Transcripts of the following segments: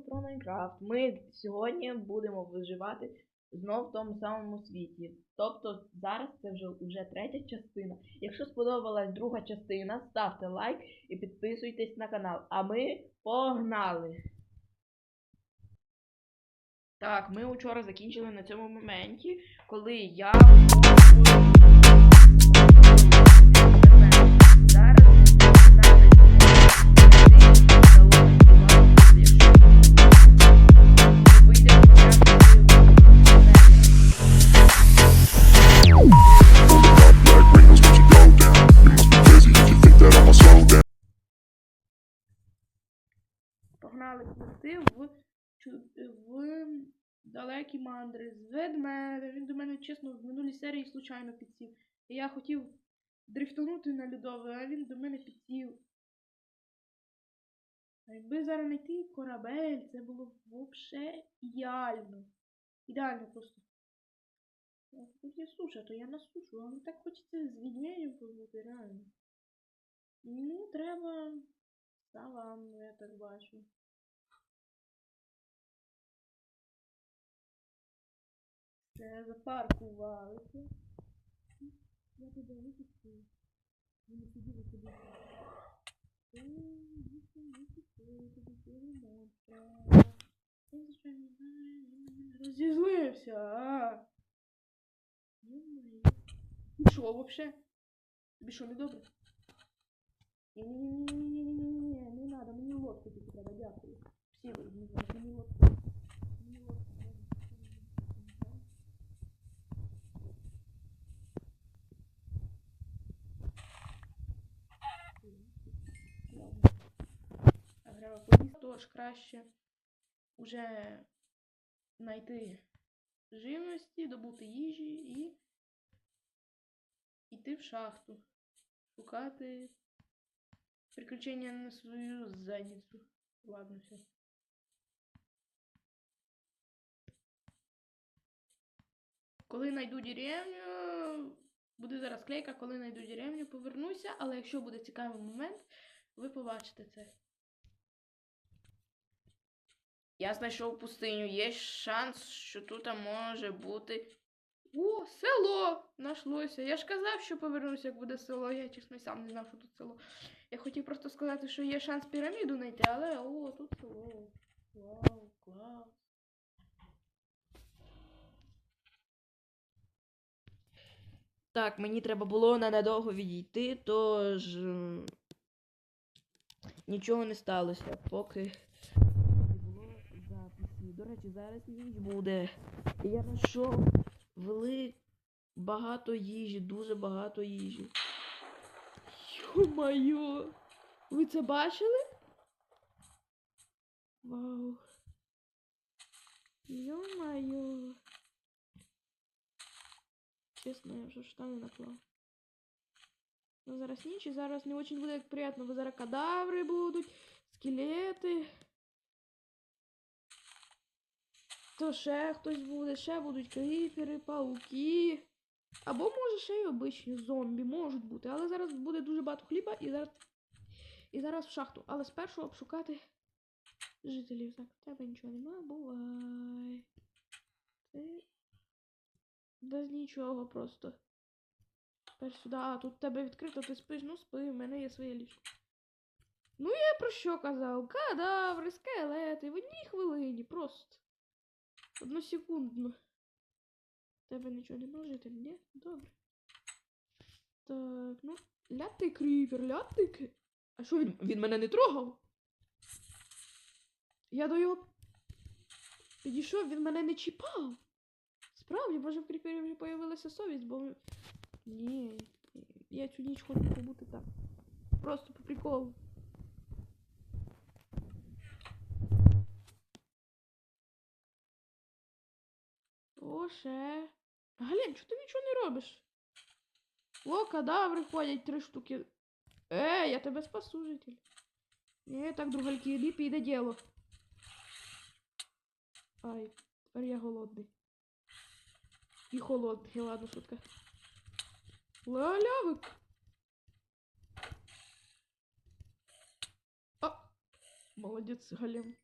про Майнкрафт. Ми сьогодні будемо виживати знов в тому самому світі. Тобто зараз це вже, вже третя частина. Якщо сподобалась друга частина, ставте лайк і підписуйтесь на канал. А ми погнали! Так, ми вчора закінчили на цьому моменті, коли я. Далекі мандри з ведмедем. Він до мене, чесно, в минулій серії случайно підсів. І я хотів дрифтанути на льодовий, а він до мене підсів. А якби зараз знайти корабель, це було б вообще ідеально. Ідеально просто. А Тут є суша, то я на сушу, але так хочеться з відьмею побути, реально. Ну, треба саванну, я так бачу. Запаркувалися. Я тебе випустив. Не сиділи собі. Ой, вісім випустив, тобі цього монстра. Я звичайно знаю, він на мене розізлився, а. Ё-моё. Ти що, вообще? Тобі що, не добре? Ні-ні-ні-ні-ні-ні-ні-ні, не надо, мені лодку тільки треба, дякую. Всі ви, не знаю, мені лодку. Мені лодку треба. Ладно. Так, треба поїсти, тож краще уже знайти живності, добути їжі і йти в шахту. Шукати приключення на свою задницю. Ладно, все. Коли знайду деревню, буде зараз клейка, коли знайду деревню, повернуся, але якщо буде цікавий момент, ви побачите це. Я знайшов пустиню. Є шанс, що тут може бути. О, село! Нашлося. Я ж казав, що повернуся, як буде село. Я чесно сам не знав, що тут село. Я хотів просто сказати, що є шанс піраміду знайти, але о, тут село. Вау, клас. Так, мені треба було ненадовго відійти, тож нічого не сталося, поки. До речі, зараз ніч буде. Я знайшов вели багато їжі, дуже багато їжі. Йо-моє! Ви це бачили? Вау. Йо-моє. Чесно, я вже штани наклав. Ну, зараз ніч, і зараз не очень буде приємно, бо зараз кадаври будуть, скелети. То ще хтось буде, ще будуть кріпери, пауки. Або може ще й обичні зомбі можуть бути. Але зараз буде дуже багато хліба і зараз. І зараз в шахту. Але спершу обшукати жителів. Так, в тебе нічого нема, бувай. Без нічого просто. Тепер сюди. А, тут тебе відкрито, ти спиш, ну спи, в мене є своє ліжко. Ну я про що казав? Кадаври, скелети в одній хвилині, просто. Односекундно. В тебе нічого не може ні? Добре. Так, ну. Лятий кріпер, лятий кріпер. А що він, він мене не трогав? Я до його. Підійшов, він мене не чіпав. Справді, може в кріпері вже появилася совість, бо. Ні. Я цю ніч хочу побути так. Просто по приколу. О, ще. Галін, чого ти нічого не робиш? О, кадаври ходять три штуки. Е, я тебе спасу, житель. Ні, так, другальки, ліпі йде діло. Ай, тепер я голодний. І холодний, ладно, шутка. Лалявик. А, молодець, Галім.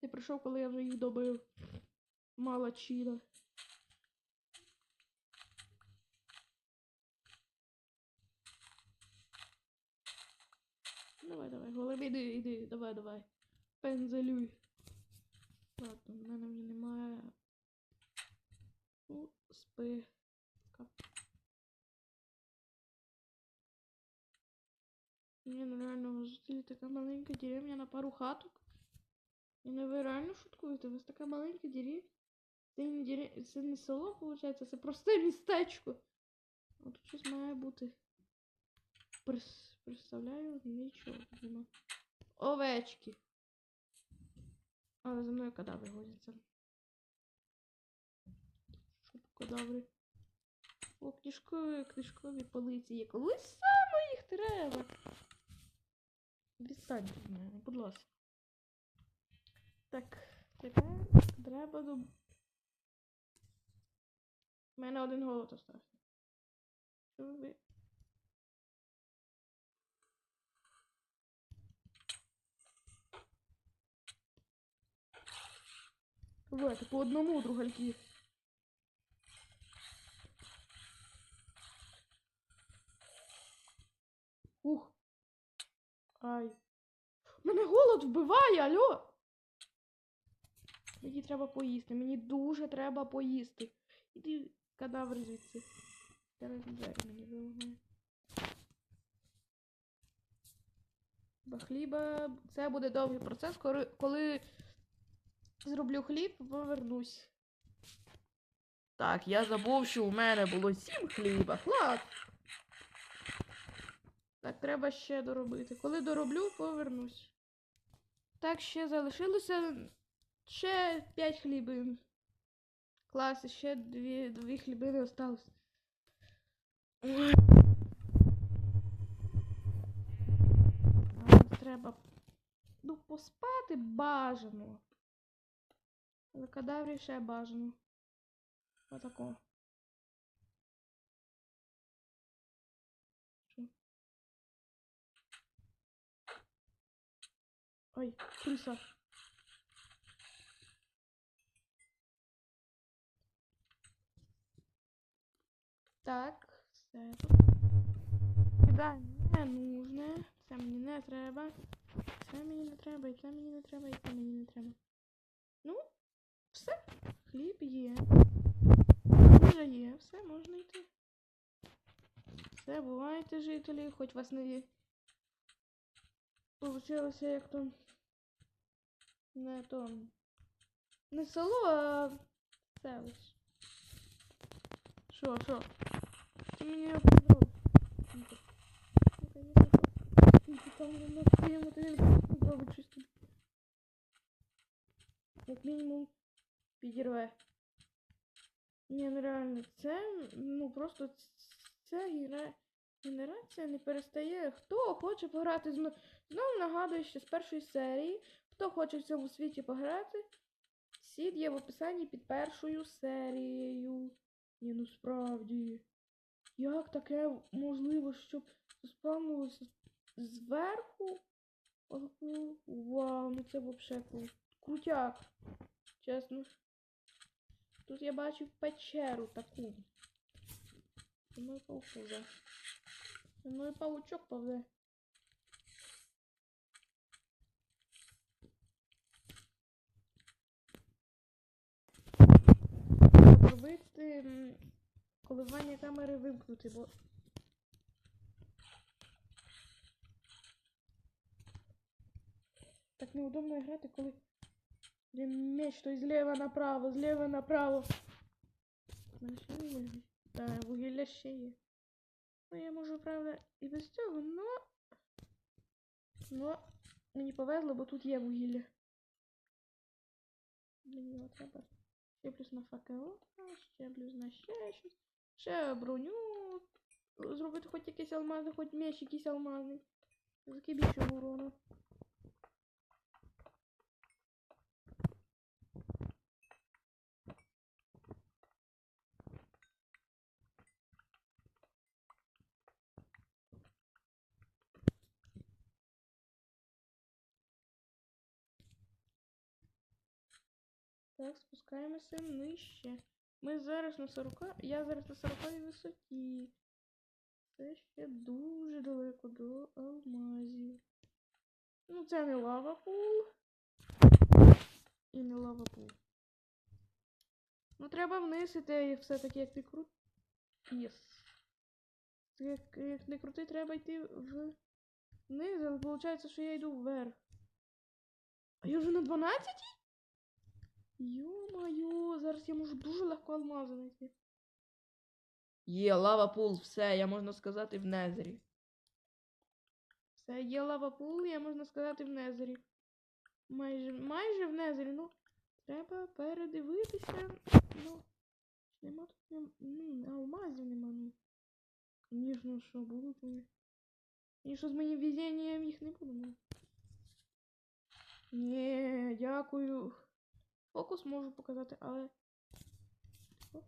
Ти прийшов, коли я вже їх добив. Мало чіда. Давай, давай, голуб, іди, іди, давай, давай. Пензелюй. Ладно, в мене вже немає. Ну, спи. Кап. Ні, ну реально, у вас жителі така маленька деревня на пару хаток. І не ви реально шуткуєте? У вас така маленька деревня. Це не, дерев... це не село, виходить, це просте містечко. Тут щось має бути. Представляю, нічого. Овечки. Але за мною кадаври годяться. Щоб кадаври. О, книжкові, книжкові полиці є. Коли саме їх треба? Відстаньте від мене, будь ласка. Так, тепер треба до. У мене один голод остався. Що ви? Давайте по одному другальки. Ух. Ай. Мене голод вбиває, алло. Мені треба поїсти. Мені дуже треба поїсти. Іди кадавр звідси. Зараз двері мені виламає. Бо. Це буде довгий процес, коли зроблю хліб, повернусь. Так, я забув, що у мене було сім хліба. Клас! Так, треба ще доробити. Коли дороблю, повернусь. Так, ще залишилося ще 5 хлібин. Клас, ще дві, дві хлібини осталось. Треба ну, поспати бажано. Але кадаврі ще бажано. Отако. Ой, крыса. Так, все тут. Да, не нужне. Це мені не треба. Це мені не треба, і це мені не треба, і це мені не треба. Ну, все. Хліб є. Їжа є, все, можна йти. Все, бувайте, жителі, хоч вас не получилося як то. Не то. Не село, а селище. Що, що? Ти мені. Тільки там. Як мінімум підірве. Ні, ну реально, це, ну просто ця генерація не перестає. Хто хоче пограти з? Знову нагадую, що з першої серії, хто хоче в цьому світі пограти, сід є в описанні під першою серією. Ні, ну справді. Як таке можливо, щоб заспавнилося зверху? Вау, ну це взагалі крутяк. Чесно. Тут я бачив печеру таку. За мною паук повзе. За мною паучок повзе. Робити коливання камери вимкнути, бо. Так неудобно грати, коли Блін, меч то зліва направо, зліва направо. У мене ще є вугілля? Ще є. Ну, я можу, правда, і без цього, но. Но мені повезло, бо тут є вугілля. Мені треба. Ще плюс на факел, ще плюс на ще щось. Ще броню. Зробити хоч якийсь алмазний, хоч меч якийсь алмазний. Таки більше урону. Так, спускаємося нижче. Ми зараз на 40. Я зараз на 40 висоті. Це ще дуже далеко до алмазів. Ну, це не лава пул. І не лава пул. Ну, треба вниз іти, все-таки як ти крут. Єс. Як, як не крути, треба йти в... вниз, але виходить, що я йду вверх. А я вже на 12? Йо-моє, зараз я можу дуже легко алмази знайти. Є лава пул, все, я можна сказати в незері. Все, є лава пул, я можна сказати в незері. Майже, майже в незері, ну. Треба передивитися. Ну. Нема тут нем... ну, алмазів нема, ну. Звісно, що будуть вони. І що з моїм везінням їх не буде, ну. Ні, дякую. Фокус можу показати, але. О.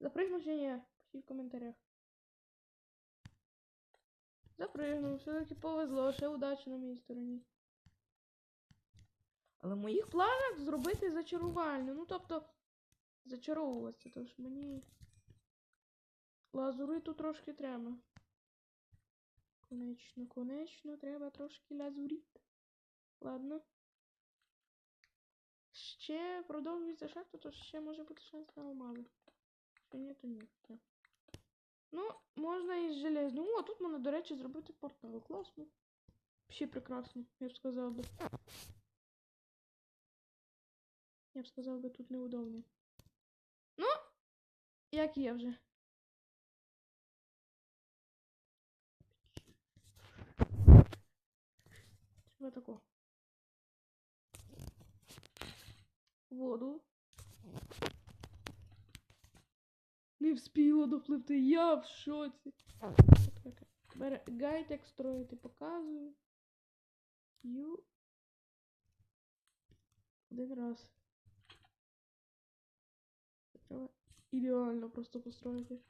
Запригну чи ні? Пишіть в коментарях. Запригнув, все-таки повезло, ще удачі на моїй стороні. Але в моїх планах зробити зачарувальню. Ну, тобто, зачаровуватися, тож мені. Лазуриту трошки треба. Конечно, конечно, треба трошки лазурит. Ладно. Ще продовжується шахта, то ще може бути шанс на алмази. Якщо ні, то ні. Ну, можна і з железним. О, тут можна, до речі, зробити портал. Класно. Ще прекрасно, я б сказав би. Я б сказав би тут неудобно. Ну, як є вже. Треба тако. Воду. Не вспіла допливти, я в шоці. Бере гайд, як строїти, показую. Ю. Один раз. Треба ідеально просто построїти.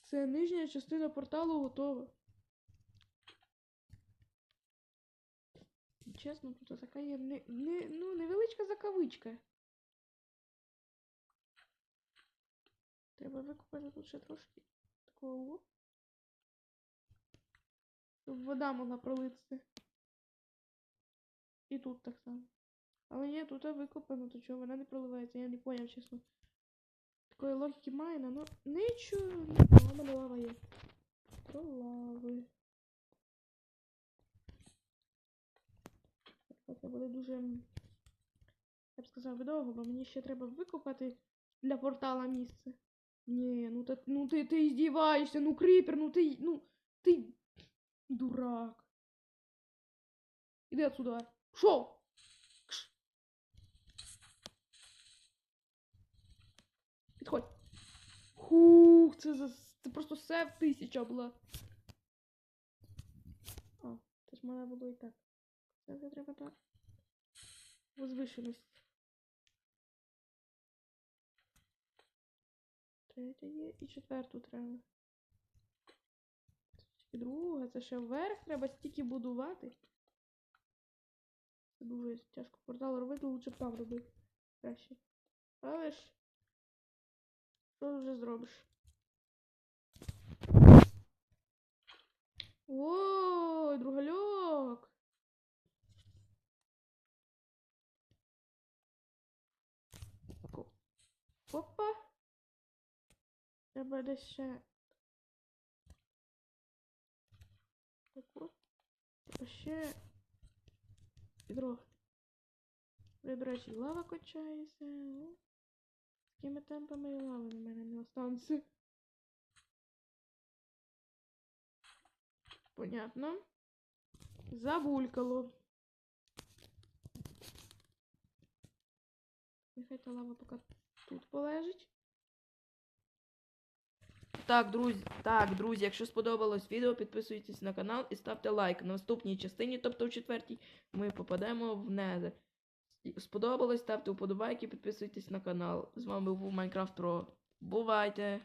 Це нижня частина порталу готова. Чесно, тут така є не, не, ну, невеличка закавичка. Треба викупити тут ще трошки такого. Щоб вода могла пролитися. І тут так само. Але ні, тут викопано, то чого вона не проливається, я не поняв, чесно. Такої логіки має, ну нічого, мене лава є. Про лави. Це буде дуже. Я б сказав довго, бо мені ще треба викопати для портала місце. Ні, ну та ну ти ти здіваєшся, ну кріпер, ну ти. ну ти. Дурак. Іди отсюда. Шо? Підходь. Хух, це за. Це просто сев тисяча була. А, це ж мене було і так. Це треба так. Возвишеність. Третя є і четверту треба. І друга, це ще вверх треба стільки будувати. Це дуже тяжко портал робити, лучше там робити. Краще. Але ж. Що вже зробиш? Ой, другальок! Опа! Треба десь ще. Так от. Треба ще. Відро. До речі, лава качається. О. Такими темпами і лави на мене не останеться. Понятно. Забулькало. Нехай та лава поки тут полежить. Так, друзі, так, друзі, якщо сподобалось відео, підписуйтесь на канал і ставте лайк. На наступній частині, тобто в четвертій, ми попадемо в незер. Сподобалось, ставте вподобайки, підписуйтесь на канал. З вами був Майнкрафт Про. Бувайте!